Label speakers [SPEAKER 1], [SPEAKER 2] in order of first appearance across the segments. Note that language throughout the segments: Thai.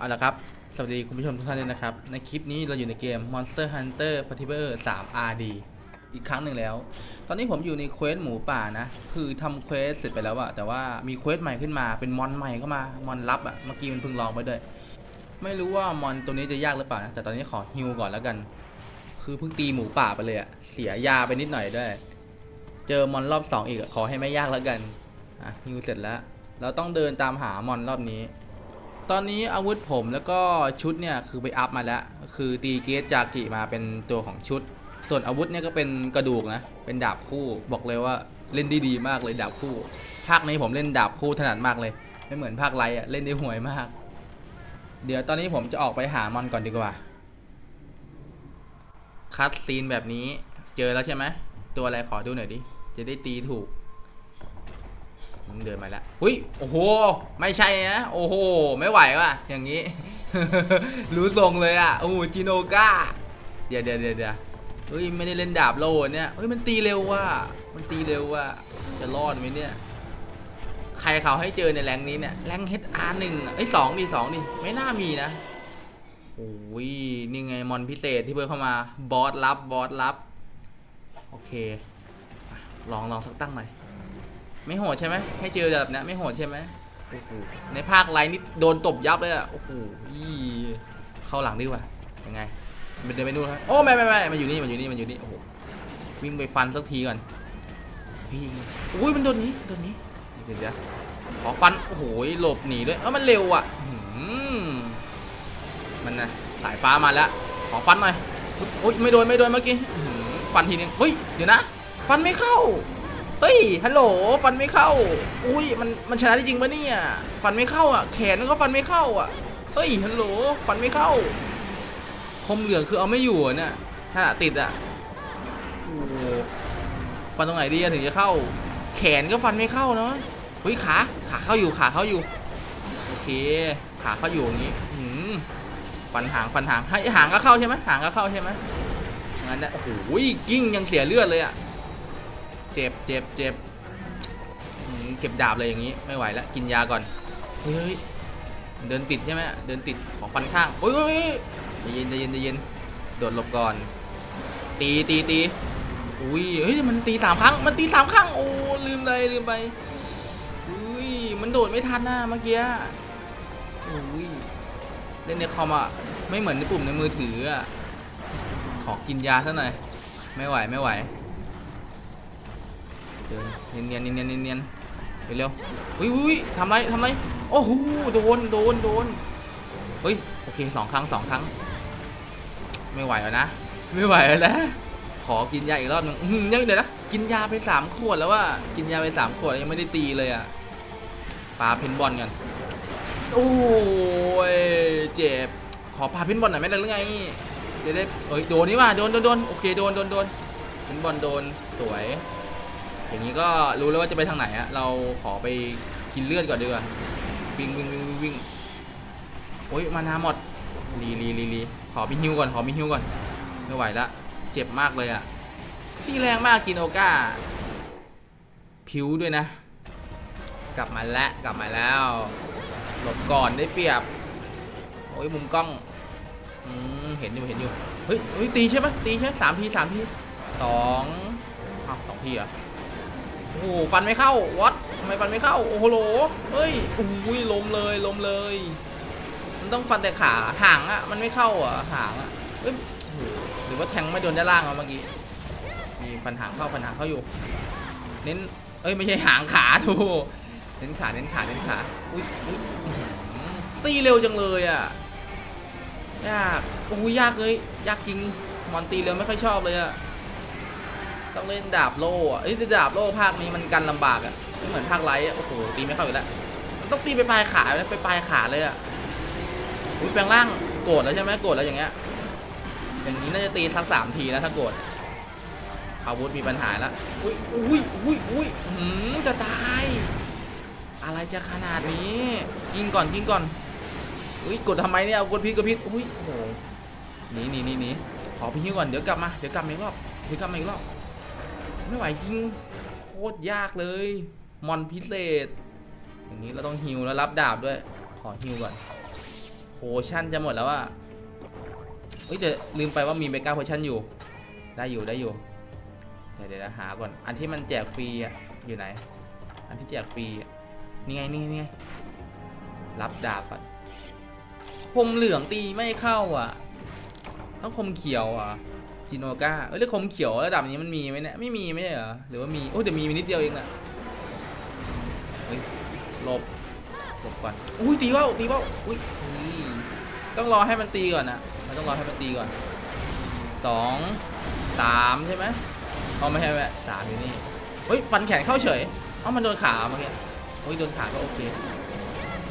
[SPEAKER 1] เอาละครับ สวัสดีคุณผู้ชมทุกท่านด้วยนะครับ ในคลิปนี้เราอยู่ในเกม Monster Hunter p a t i b e r 3 RD อีกครั้งหนึ่งแล้ว ตอนนี้ผมอยู่ในเควสหมูป่านะ คือทำเควสเสร็จไปแล้วอะแต่ว่ามีเควสใหม่ขึ้นมา เป็นมอนใหม่เข้ามา มอนลับอะเมื่อกี้มันเพิ่งลองไปด้วย ไม่รู้ว่ามอนตัวนี้จะยากหรือเปล่านะ แต่ตอนนี้ขอฮิวก่อนแล้วกัน คือเพิ่งตีหมูป่าไปเลยอะเสียยาไปนิดหน่อยด้วย เจอมอนรอบสองอีกขอให้ไม่ยากแล้วกัน อะฮิวเสร็จแล้ว เราต้องเดินตามหามอนรอบนี้ ตอนนี้อาวุธผมแล้วก็ชุดเนี่ยคือไปอัพมาแล้ว คือตีเกสจากิมาเป็นตัวของชุด ส่วนอาวุธเนี่ยก็เป็นกระดูกนะ เป็นดาบคู่ บอกเลยว่าเล่นได้ดีมากเลยดาบคู่ ภาคนี้ผมเล่นดาบคู่ถนัดมากเลย ไม่เหมือนภาคไรอะเล่นได้ห่วยมาก เดี๋ยวตอนนี้ผมจะออกไปหามอนก่อนดีกว่า คัดซีนแบบนี้ เจอแล้วใช่ไหม ตัวอะไรขอดูหน่อยดิ จะได้ตีถูก มึงเดินมาแล้วหุ้ยโอ้โห ไม่ใช่นะโอ้โห ไม่ไหวว่ะอย่างนี้ รู้ทรงเลยอะโอ้โหจิโนก้าเดี๋ยวเดี๋ยวเดี๋ยวเดี๋ยวเฮ้ยไม่ได้เล่นดาบโลเนี่ยเฮ้ยมันตีเร็วว่ะมันตีเร็วว่ะจะรอดไหมเนี่ยใครเขาให้เจอในแรงนี้เนี่ยแรง HR หนึ่งเอ้สองดิสองดิไม่น่ามีนะโอ้ยนี่ไงมอนพิเศษที่เพิ่มเข้ามาบอสลับบอสลับโอเคลองลองสักตั้งหน่อย ไม่โหดใช่ไหมให้เจอแบบเนี้ยไม่โหดใช่ไหมโอ้โหในภาคไลน์นี่โดนตบยับเลยอะโอ้โหอีเข้าหลังดีกว่ายังไงมันเดินไปนู่นครับโอ้ไม่ไม่ไม่มันอยู่นี่มันอยู่นี่มันอยู่นี่โอ้โหวิ่งไปฟันสักทีก่อนพี่อุ้ยมันโดนนี้โดนนี้เดี๋ยวเดี๋ยวขอฟันโอ้โหหลบหนีด้วยเออมันเร็วอะอื้อหือมันนะสายฟ้ามาแล้วขอฟันหน่อยโอ้ยไม่โดนไม่โดนเมื่อกี้อื้อหือฟันทีนึงเฮ้ยเดี๋ยวนะ ฟันไม่เข้า เฮ้ย ฮัลโหล ฟันไม่เข้า อุ้ย มัน มันชนะจริงปะเนี่ย ฟันไม่เข้าอะ แขนมันก็ฟันไม่เข้าอะ เฮ้ย ฮัลโหล ฟันไม่เข้า คมเหลืองคือเอาไม่อยู่เนี่ยขนาดติดอะโอ้โหฟันตรงไหนดีถึงจะเข้า แขนก็ฟันไม่เข้าเนาะเฮ้ย ขา ขาเข้าอยู่ ขาเข้าอยู่ โอเค ขาเข้าอยู่อย่างนี้หืมฟันหาง ฟันหางให้หางก็เข้าใช่ไหมหางก็เข้าใช่ไหมงั้นนะโอ้โหกิ้งยังเสียเลือดเลยอะ เจ็บเจ็บเจ็บเก็บดาบเลยอย่างนี้ไม่ไหวแล้วกินยาก่อนเฮ้ยเดินติดใช่ไหมเดินติดของฟันข้างโอ้ยเฮ้ยเยใจเย็นใจเย็นใจเย็นโดดหลบก่อน ตีตีตีอุ้ยเฮ้ยมันตีสามครั้งมันตีสามครั้งโอ้ลืมเลยลืมไปอุ้ยมันโดดไม่ทันนะเมื่อกี้อุ้ยเล่นในคอมอะไม่เหมือนในปุ่มในมือถืออะขอกินยาซะหน่อยไม่ไหวไม่ไหว เดินเนียนเนียนเนียนเนียนเนียนเร็วอุ้ยอุ้ยทำไรทำไรโอ้โหโดนโดนโดนเฮ้ยโอเคสองครั้งสองครั้ง ไม่ไหวแล้วนะ ไม่ไหวแล้วนะขอกินยาอีกรอบหนึ่งยังเดี๋ยวนะกินยาไปสามขวดแล้วว่ากินยาไปสามขวดยังไม่ได้ตีเลยอะปาเพนบอลกันโอ้ยเจ็บขอปาเพนบอลหน่อยไม่ได้หรือไงจะได้เอ้ยโดนนี่ว่าโดนโดนโดนโอเคโดนโดนโดนเพนบอลโดนสวย อย่างนี้ก็รู้แล้วว่าจะไปทางไหนอะเราขอไปกินเลือดก่อนดีกว่าวิ่งวิ่งวิ่งวิ่งวิ่งโอ้ยมานาหมดรีรีรีรีขอมีฮิวก่อนขอมีฮิวก่อนไม่ไหวละเจ็บมากเลยอะตีแรงมากกินโอก้าผิวด้วยนะ กลับมาแล้วกลับมาแล้วหลบก่อนได้เปรียบโอ้ยมุมกล้องอืมเห็นอยู่เห็นอยู่เฮ้ยเฮ้ยตีใช่ไหมตีใช่สามทีสามทีสองอ้าวสองทีเหรอ โอ้โหฟันไม่เข้าวัดทำไมฟันไม่เข้าโอ้โหโหเฮ้ยอุ้ยล้มเลยล้มเลย มันต้องฟันแต่ขาหางอะมันไม่เข้าอะหางอะเอ้ยหรือว่าแทงไม่โดนด้านล่างอะเมื่อกี้มีฟันหางเข้าฟันหางเข้าอยู่ เน้นเอ้ยไม่ใช่หางขาดูเน้นขาเน้นขาเน้นขาอุ้ยอุ้ยตีเร็วจังเลยอะยากโอ้ยยากเลยยากจริงมอนตีเร็วไม่ค่อยชอบเลยอะ ต้องเล่นดาบโล่อะเอ้ยดาบโล่ภาคนี้มันกันลำบากอะไม่เหมือนภาคไลท์อะโอ้โหตีไม่เข้าอยู่แล้วมันต้องตีไปปลายขาไปปลายขาเลยอะอุ้ยแปลงร่างโกรธแล้วใช่ไหมโกรธแล้วอย่างเงี้ยอย่างนี้น่าจะตีสักสามทีแล้วถ้าโกรธอาวุธมีปัญหาแล้วอุ้ยอุ้ยอุ้ยอุ้ยหืมจะตาย อะไรจะขนาดนี้กินก่อนกินก่อนอุ้ยกดทำไมเนี่ยกดพิษกดพิษอุ้ยโอ้โหหนีหนีหนีหนีขอพี่ฮิวก่อนเดี๋ยวกลับมาเดี๋ยวกลับมาอีกรอบเดี๋ยวกลับมาอีกรอบ ไม่ไหวจริงโคตรยากเลย มอนพิเศษ อย่างนี้เราต้องฮิวแล้วรับดาบด้วย ขอฮิวก่อนชั่นจะหมดแล้วอะเอ้ยเดี๋ยวลืมไปว่ามีเมกาโพชั่นอยู่ ได้อยู่ได้อยู่ เดี๋ยวเดี๋ยวหาก่อน อันที่มันแจกฟรีอะอยู่ไหน อันที่แจกฟรีนี่ไงนี่ไงนี่ไงรับดาบก่อนคมเหลืองตีไม่เข้าอะ ต้องคมเขียวอะ จิโนก้าเอ้ยแล้วคมเขียวระดับนี้มันมีไหมเนี่ยไม่มีไม่ใช่เหรอหรือว่ามีโอ้แต่มีนิดเดียวเองอะเฮ้ยหลบหลบก่อนอุ้ยตีเบ้าตีเบ้าอุ้ยต้องรอให้มันตีก่อนนะมันต้องรอให้มันตีก่อนสองสามใช่ไหมเอาไม่ใช่แม่สามอยู่นี่เฮ้ยฟันแขนเข้าเฉยเอ้ามันโดนขาเมื่อกี้เฮ้ยโดนขาก็โอเค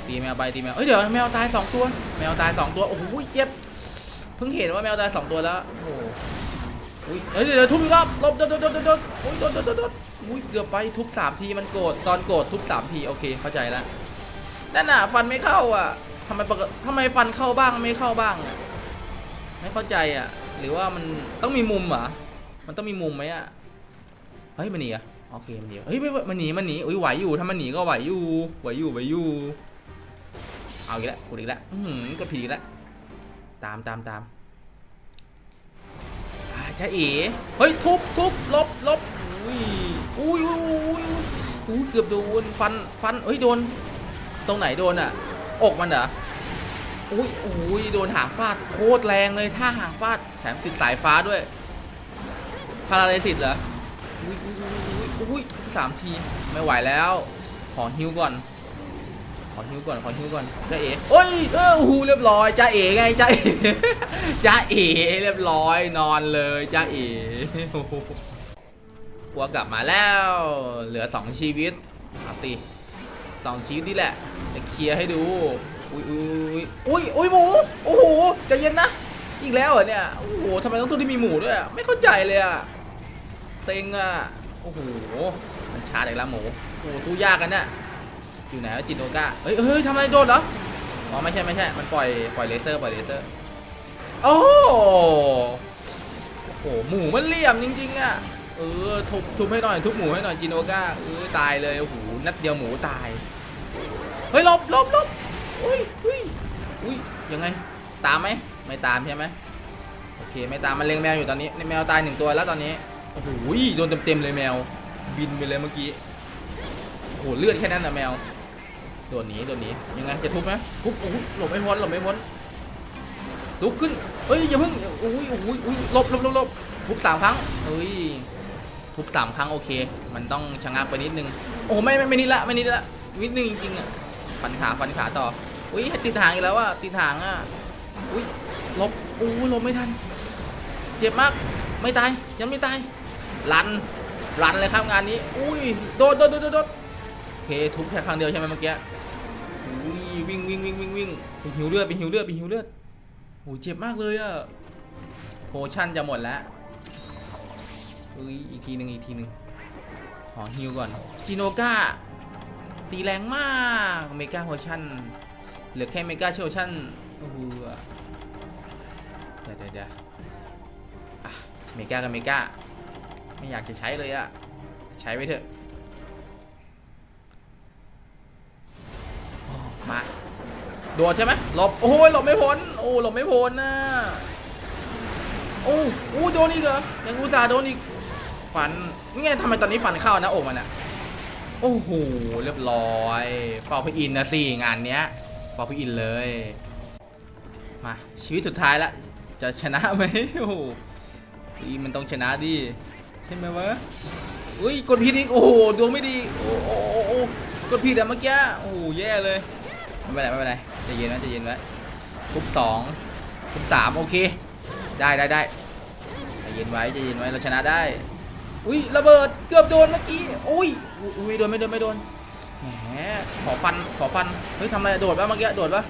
[SPEAKER 1] ตีแมวไปตีแมวเอ้ยเดี๋ยวแมวตายสองตัว แมวตายสองตัวโอ้โหเจ็บเพิ่งเห็นว่าแมวตายสองตัวแล้วโอ้โห อุ้ยเอ้ยเดี๋ยวทุบอีกรอบลบโดนโดนโดนโดนโดนอุ้ยโดนโดนโดนโดนอุ้ยเกือบไปทุบสามทีมันโกรธตอนโกรธทุบสามทีโอเคเข้าใจแล้วนั่นน่ะฟันไม่เข้าอะทำไมปกติทำไมฟันเข้าบ้างไม่เข้าบ้างอะไม่เข้าใจอะ หรือว่ามันต้องมีมุมเหรอมันต้องมีมุมไหมอะเฮ้ยมันหนีอะโอเคมันหนีเฮ้ยไม่มันหนีมันหนีอุ้ยไหวอยู่ถ้ามันหนีก็ไหวอยู่ไหวอยู่ไหวอยู่เอาอีกแล้วกูอีกแล้วอือหือก็ผิดอีกแล้วตามตามตาม อ่เอ๋เฮ้ยทุบทุบลบลบอุ้ยอุ้ยอุ้ยอุ้ยเกือบโดนฟันฟันเฮ้ยโดน ตรงไหนโดนอะ อกมันเหรออุ้ยอุ้ยโดนหางฟาดโคตรแรงเลยท่าหางฟาดแถมติดสายฟ้าด้วยพาราเลสิตเหรออุ้ยอุ้ยอุ้ยอุ้ยอุ้ยทุบสามทีไม่ไหวแล้ว ขอฮิวก่อน อฮิวก่อนขอฮิวก่อนจ้าเอ๋โอ้ยเออโอ้โหเรียบร้อยจ้าเอ๋ไงจ้าเอ๋จ้าเอ๋เรียบร้อยนอนเลยจ้าเอ๋โอ้โหวัวกลับมาแล้ว เหลือสองชีวิตเอาสิสองชีวิตนี่แหละจะเคลียร์ให้ดูอุ้ยอุ้ยอุ้ยอุ้ยหมูโอ้โหใจเย็นนะอีกแล้วเหรอเนี่ยโอ้โหทำไมต้องตัวที่มีหมูด้วยไม่เข้าใจเลยอะเซ็งอะโอ้โหมันชาร์จอีกแล้วหมูโอ้โหสู้ยากกันเนี่ย อยู่ไหนวะจินโนก้าเฮ้ยเฮ้ยทำอะไรโดนเหรออ๋อไม่ใช่ไม่ใช่ มันปล่อยปล่อยเลเซอร์ปล่อยเลเซอร์ โอ้โหหมูมันเหลี่ยมจริงๆอะ เออทุบทุบให้หน่อยทุบหมูให้หน่อยจินโนก้าเออตายเลยโอ้โหนัดเดียวหมูตาย เฮ้ยหลบหลบหลบอุ้ยอุ้ยอุ้ยยังไง ตามไหมไม่ตามใช่ไหมโอเคไม่ตามมันเล็งแมวอยู่ตอนนี้แมวตายหนึ่งตัวแล้วตอนนี้โอ้โหโดนเต็มๆเลยแมว บินไปเลยเมื่อกี้โอ้โหเลือดแค่นั้นนะแมว โดนหนีโดนหนียังไงจะทุบไหมทุบโอ้โหหลบไม่พ้นหลบไม่พ้นลุกขึ้นเอ้ยอย่าเพิ่งโอ้ยโอ้ยโอ้ยหลบหลบหลบหลบทุบสามครั้งเอ้ยทุบสามครั้งโอเค มันต้องชะงักไปนิดนึงโอ้ไม่ไม่ไม่นิดละไม่นิดละนิดนึงจริงๆอะฟันขาฟันขาต่ออุ้ยติดหางอีกแล้วอะติดหางอะอุ้ยลบโอ้ยหลบไม่ทัน เจ็บมากไม่ตายยังไม่ตายรันรันเลยครับงานนี้ อุ้ยโดดโดดโดดโดดโอเคทุบแค่ครั้งเดียวใช่ไหมเมื่อกี้ ไปหิวเลือดไปหิวเลือดไปหิวเลือดโอ้เจ็บมากเลยอะโพชั่นจะหมดแล้วอุ้ยอีกทีหนึ่งอีกทีหนึ่งขอฮิวก่อนจิโนก้าตีแรงมากเมกาโพชั่นเหลือแค่เมกาโพชั่นโอ้โหเดี๋ยวเดี๋ยวเดี๋ยวเมกากับเมกาไม่อยากจะใช้เลยอะใช้ไว้เถอะมา โดดใช่ไหมหลบ โอ้ยหลบไม่พ้น โอ้หลบไม่พ้นนะโอ้โอ้โดนอีกเหรอ ยังอุตส่าห์โดนอีกฟันนี่ไงทำไมตอนนี้ฟันเข้านะโอกมันอะโอ้โห เรียบร้อยเป่าพี่อินนะสิงานเนี้ยเป่าพี่อินเลย มา ชีวิตสุดท้ายละ จะชนะไหมโอ้โหอีมันต้องชนะดิ ใช่ไหมวะอุ้ย กดผิดอีก โอ้โหดวงไม่ดี โอ้โหโอ้โหกดผิดอะเมื่อกี้ โอ้โห แย่เลย ไม่เป็นไรไม่เป็นไรจะเย็นไว้จะเย็นไว้ทุบสองทุบสามโอเค ได้ได้ได้จเย็นไว้ใจเย็นไว้เราชนะได้ อุ้ยระเบิดเกือบโดนเมื่อกี้อุ้ยอุ้ยไม่โดนไม่โดนไม่โดนแหมขอฟันขอฟันเฮ้ยทำอะไรโดดปะเมื่อกี้โดดปะ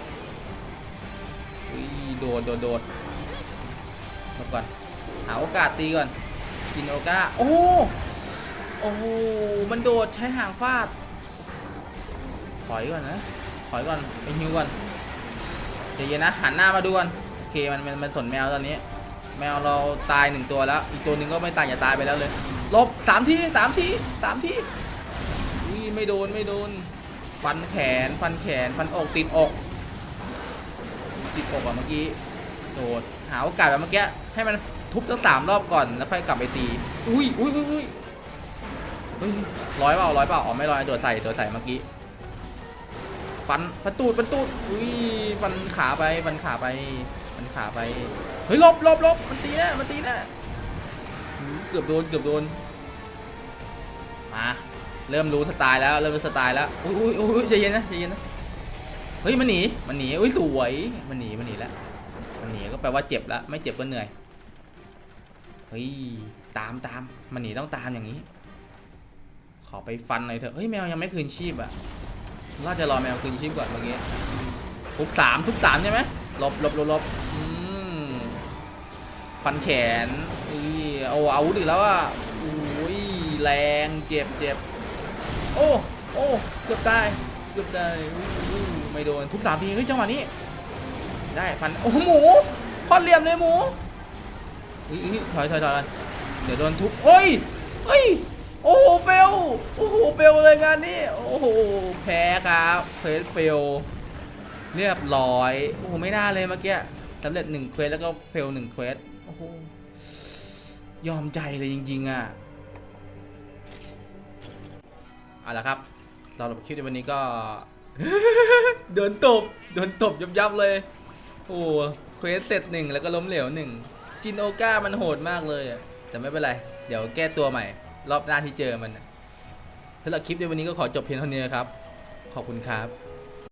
[SPEAKER 1] อุ้ยโดดโดดโดดหลบก่อนหาโอกาสตีก่อนกินโอกาโอ้โอ้มันโดดใช้หางฟาดถอยก่อนนะ ถอยก่อนไปฮิวก่อนใจเย็นนะหันหน้ามาดูก่อนโอเคมันมันมันสนแมวตอนนี้ แมวเราตายหนึ่งตัวแล้ว อีกตัวหนึ่งก็ไม่ตายอย่าตายไปแล้วเลยลบสามทีสามทีสามทีอุ้ยไม่โดนไม่โดน ฟันแขนฟันแขนฟันอกติดอกติดอกอะเมื่อกี้โดดหาโอกาสแบบเมื่อกี้ให้มันทุบทั้งสามรอบก่อนแล้วค่อยกลับไปตี อุ้ยอุ้ยอุ้ยอุ้ยเฮ้ยร้อยเปล่าร้อยเปล่าอ๋อไม่ร้อยโดดใส่โดดใส่เมื่อกี้ ฟันฟันตูดฟันตูดอุ้ยฟันขาไปฟันขาไปฟันขาไปเฮ้ยลบลบลบมันตีน่มันตีน่หูเกือบโดนเกือบโดนมาเริ่มรู้สไตล์แล้วเริ่มรู้สไตล์แล้วอุ้ยอุ้ยอุ้ยใจเย็นนะใจเย็นนะเฮ้ยมันหนีมันหนีอุ้ยสวยมันหนีมันหนีแล้วมันหนีก็แปลว่าเจ็บแล้วไม่เจ็บก็เหนื่อยเฮ้ยตามตามมันหนีต้องตามอย่างนี้ ขอไปฟันหน่อยเถอะเฮ้ยแมวยังไม่คืนชีพอะ น่าจะรอแมวคืนชีพก่อนเมื่อกี้ทุบสามทุบสามใช่ไหมลบลบลบลบฟันแขนอุ้ยเอาอาวุธอีกแล้วอะอุ้ยแรงเจ็บเจ็บโอ้โอ้เกือบได้เกือบได้อู้อู้ไม่โดนทุบสามทีเฮ้ยจังหวะนี้ ได้ฟันโอ้หมูพอดเหลี่ยมเลยหมูอุ้ยถอยถอยถอยเดี๋ยวโดนทุบโอ้ยเฮ้ย โอ้โหเฟลโอ้โหเฟลเลยงานนี้โอ้โหแพ้ครับเฟสเฟลเรียบร้อยโอ้โหไม่น่าเลยเมื่อกี้สำเร็จหนึ่งเควสแล้วก็เฟลหนึ่งเควสโอ้โหยอมใจเลยจริงๆอะเอาละครับสำหรับคลิปในวันนี้ก็โดนตบโดนตบยับยับๆเลยโอ้เควสเสร็จหนึ่งแล้วก็ล้มเหลวหนึ่งจินโอก้ามันโหดมากเลยอะแต่ไม่เป็นไร เดี๋ยวแก้ตัวใหม่ รอบหน้าที่เจอมันน่ะสำหรับคลิปในวันนี้ก็ขอจบเพียงเท่านี้นะครับ ขอบคุณครับ